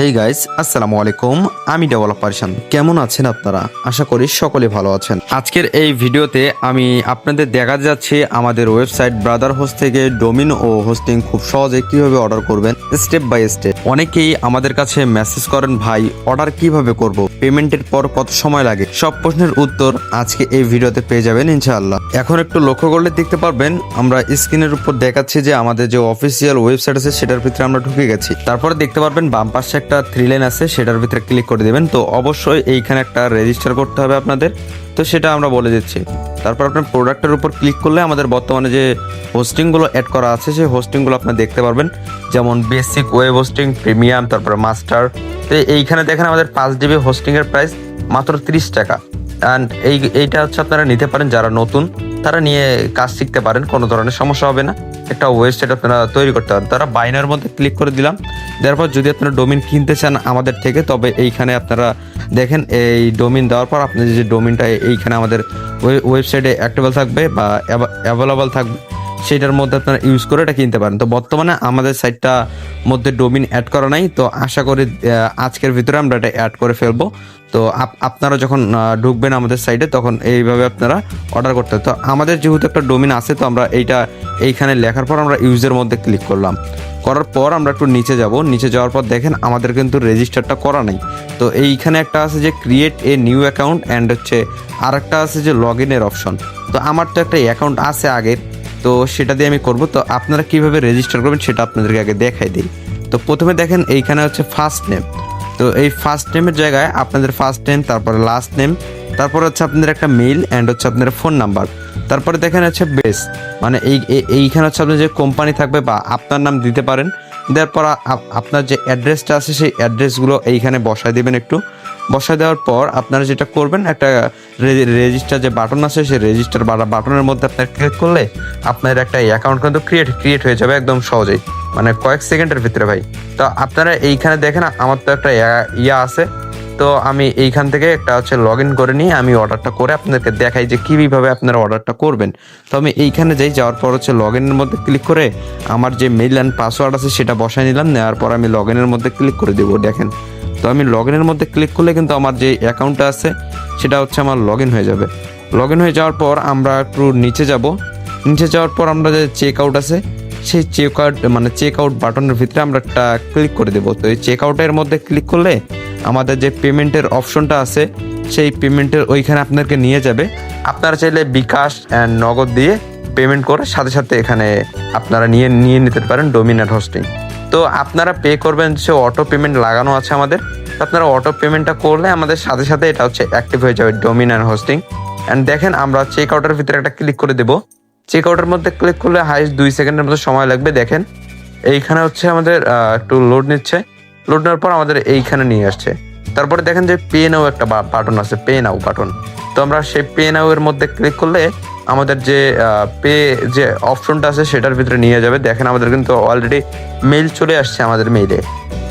Hey guys আসসালামু আলাইকুম আমি ডেভেলপার শান কেমন আছেন আপনারা? আশা করি সকলে ভালো আছেন। আজকের এই ভিডিওতে আমি আপনাদের দেখা যাচ্ছে আমাদের ওয়েবসাইট ব্রাদার হোস্ট থেকে ডোমিন ও হোস্টিং খুব সহজে কীভাবে অর্ডার করবেন স্টেপ বাই স্টেপ। অনেকেই আমাদের কাছে মেসেজ করেন, ভাই, অর্ডার কীভাবে করব? পেমেন্টের পর কত সময় লাগে? সব প্রশ্নের উত্তর আজকে এই ভিডিওতে পেয়ে যাবেন, ইনশাআল্লাহ। এখন একটু লক্ষ্য করলে দেখতে পারবেন, আমরা স্ক্রিনের উপর দেখাচ্ছি যে আমাদের যে অফিসিয়াল ওয়েবসাইট আছে, সেটার ভিতরে আমরা ঢুকে গেছি। তারপরে দেখতে পারবেন, বাম পাশে একটা থ্রি লাইন আছে, সেটার ভিতরে ক্লিক করে দেবেন। তো অবশ্যই এইখানে একটা রেজিস্টার করতে হবে আপনাদের। তো সেটা আমরা বলে দিচ্ছি। তারপর আপনার প্রোডাক্টের উপর ক্লিক করলে আমাদের বর্তমানে যে হোস্টিংগুলো অ্যাড করা আছে, সেই হোস্টিংগুলো আপনার দেখতে পারবেন। যেমন বেসিক ওয়েব হোস্টিং প্রিমিয়াম তারপরে মাস্টার তো এইখানে দেখেন আমাদের পাঁচ ডিবি হোস্টিংয়ের প্রাইস মাত্র তিরিশ টাকা। অ্যান্ড এই, এইটা হচ্ছে আপনারা নিতে পারেন যারা নতুন, তারা নিয়ে কাজ শিখতে পারেন, কোনো ধরনের সমস্যা হবে না। একটা ওয়েবসাইট আপনারা তৈরি করতে পারেন। তারা বাইনার মধ্যে ক্লিক করে দিলাম। দেওয়ার পর যদি আপনারা ডোমিন কিনতে চান আমাদের থেকে, তবে এইখানে আপনারা দেখেন এই ডোমিন দেওয়ার পর আপনাদের যে ডোমিনটা এইখানে আমাদের ওয়েবসাইটে অ্যাক্টেবল থাকবে বা অ্যাভেলেবল থাকবে সেটার মধ্যে আপনারা ইউজ করে এটা কিনতে পারেন। তো বর্তমানে আমাদের সাইটটা মধ্যে ডোমিন অ্যাড করা নাই। তো আশা করি আজকের ভিতরে আমরা এটা অ্যাড করে ফেলব। তো আপ- আপনারা যখন ঢুকবেন আমাদের সাইডে তখন এইভাবে আপনারা অর্ডার করতে। তো আমাদের যেহেতু একটা ডোমিন আছে, তো আমরা এইটা এইখানে লেখার পর আমরা ইউজের মধ্যে ক্লিক করলাম। করার পর আমরা একটু নিচে যাব। নিচে যাওয়ার পর দেখেন আমাদের কিন্তু রেজিস্টারটা করা নেই। তো এইখানে একটা আছে যে create a new account and হচ্ছে আর একটা আছে যে লগ ইনের অপশন তো আমার তো একটা অ্যাকাউন্ট আছে আগের, তো সেটা দিয়ে আমি করব। তো আপনারা কীভাবে রেজিস্টার করবেন সেটা আপনাদেরকে আগে দেখাই দিই। তো প্রথমে দেখেন এইখানে হচ্ছে ফার্স্ট নেম তো এই ফার্স্ট নেমের জায়গায় আপনাদের ফার্স্ট নেম তারপরে লাস্ট নেম তারপর হচ্ছে আপনাদের একটা মেইল অ্যান্ড হচ্ছে আপনাদের ফোন নাম্বার তারপরে দেখেন হচ্ছে বেস মানে এই, এই- এইখানে হচ্ছে আপনার যে কোম্পানি থাকবে বা আপনার নাম দিতে পারেন, দেওয়ার পর আপনার যে অ্যাড্রেসটা আছে সেই অ্যাড্রেসগুলো এইখানে বসায় দেবেন একটু। বসায় দেওয়ার পর আপনারা যেটা করবেন, একটা রেজিস্টার যে বাটন আছে সেই রেজিস্টার বাটনের মধ্যে আপনার ক্লিক করলে আপনার একটা অ্যাকাউন্ট কিন্তু ক্রিয়েট ক্রিয়েট হয়ে যাবে একদম সহজেই। মানে কয়েক সেকেন্ডের ভিতরে ভাই। তো আপনারা এইখানে দেখেন, আমার তো একটা ইয়া- আছে। তো আমি এইখান থেকে একটা হচ্ছে লগ ইন করে নিয়ে আমি অর্ডারটা করে আপনাদেরকে দেখাই যে কীভাবে আপনারা অর্ডারটা করবেন। তো আমি এইখানে যাই, যাওয়ার পর হচ্ছে লগ ইনের মধ্যে ক্লিক করে আমার যে মেইল অ্যান্ড পাসওয়ার্ড আছে সেটা বসাই নিলাম, নেওয়ার পর আমি লগ ইনের মধ্যে ক্লিক করে দেবো, দেখেন। তো আমি লগ ইনের মধ্যে ক্লিক করলে কিন্তু আমার যে অ্যাকাউন্টটা আছে, সেটা হচ্ছে আমার লগ ইন হয়ে যাবে। লগ ইন হয়ে যাওয়ার পর আমরা একটু নিচে যাব। নিচে যাওয়ার পর আমরা যে চেক আউট আছে সেই চেক আউট মানে চেক আউট বাটনের ভিতরে আমরা একটা ক্লিক করে দেবো। তো এই চেক আউটের মধ্যে ক্লিক করলে আমাদের যে পেমেন্টের অপশনটা আছে, সেই পেমেন্টের ওইখানে আপনাকে নিয়ে যাবে। আপনারা চাইলে বিকাশ অ্যান্ড নগদ দিয়ে পেমেন্ট করে সাথে সাথে এখানে আপনারা নিয়ে নিয়ে নিতে পারেন ডোমিনেট হোস্টিং তো আপনারা পে করবেন সে অটো পেমেন্ট লাগানো আছে আমাদের। আপনারা অটো পেমেন্টটা করলে আমাদের সাথে সাথে এটা হচ্ছে অ্যাক্টিভ হয়ে যাবে ডোমিন হোস্টিং অ্যান্ড দেখেন আমরা চেক আউটের ভিতরে একটা ক্লিক করে দেবো। চেক আউটের মধ্যে ক্লিক করলে হাইস্ট দুই সেকেন্ডের মতো সময় লাগবে, দেখেন। এইখানে হচ্ছে আমাদের একটু লোড নিচ্ছে। লোড নেওয়ার পর আমাদের এইখানে নিয়ে আসছে। তারপরে দেখেন যে পে নাও একটা বাটন আছে পে নাও বাটন তো আমরা সেই পে নাও এর মধ্যে ক্লিক করলে আমাদের যে পে যে অপশনটা আছে, সেটার ভিতরে নিয়ে যাবে। দেখেন আমাদের কিন্তু অলরেডি মেইল চলে আসছে আমাদের মেইলে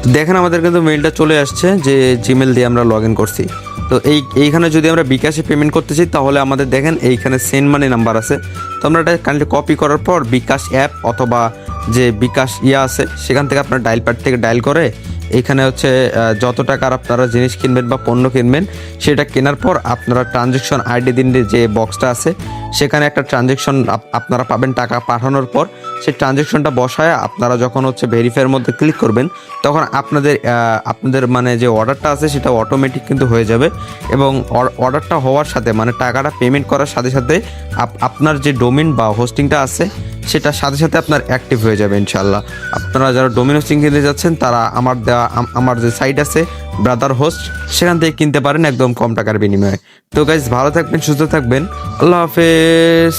দেখেন আমাদের কিন্তু মেলটা চলে আসছে যে জিমেল দিয়ে আমরা লগ ইন করছি। তো এই, এইখানে যদি আমরা বিকাশে পেমেন্ট করতে চাই, তাহলে আমাদের দেখেন এইখানে সেন্ড মানি নাম্বার আছে। তো আমরা এটা কাইন্ডলি কপি করার পর বিকাশ অ্যাপ অথবা যে বিকাশ ইয়া আছে, সেখান থেকে আপনার ডায়াল প্যাড থেকে ডায়াল করে, এখানে হচ্ছে যত টাকার আপনারা জিনিস কিনবেন বা পণ্য কিনবেন, সেটা কেনার পর আপনারা ট্রানজেকশন আইডি দিন যে বক্সটা আছে, সেখানে একটা ট্রানজেকশন আপনারা পাবেন টাকা পাঠানোর পর, সেই ট্রানজেকশনটা বসায় আপনারা যখন হচ্ছে ভেরিফাইয়ের মধ্যে ক্লিক করবেন, তখন আপনাদের আপনাদের মানে যে অর্ডারটা আছে, সেটা অটোমেটিক কিন্তু হয়ে যাবে এবং অর্ডারটা হওয়ার সাথে মানে টাকাটা পেমেন্ট করার সাথে সাথে, আপ- আপনার যে ডোমিন বা হোস্টিংটা আছে সেটা সাথে সাথে আপনার অ্যাক্টিভ হয়ে যাবে ইনশাল্লাহ আপনারা যারা ডোমিনোস চিং কিনতে যাচ্ছেন, তারা আমার দেওয়া আমার যে সাইট আছে ব্রাদার হোস্ট সেখান থেকে কিনতে পারেন একদম কম টাকার বিনিময়ে। তো গাইজ ভালো থাকবেন, সুস্থ থাকবেন। আল্লাহ হাফেজ।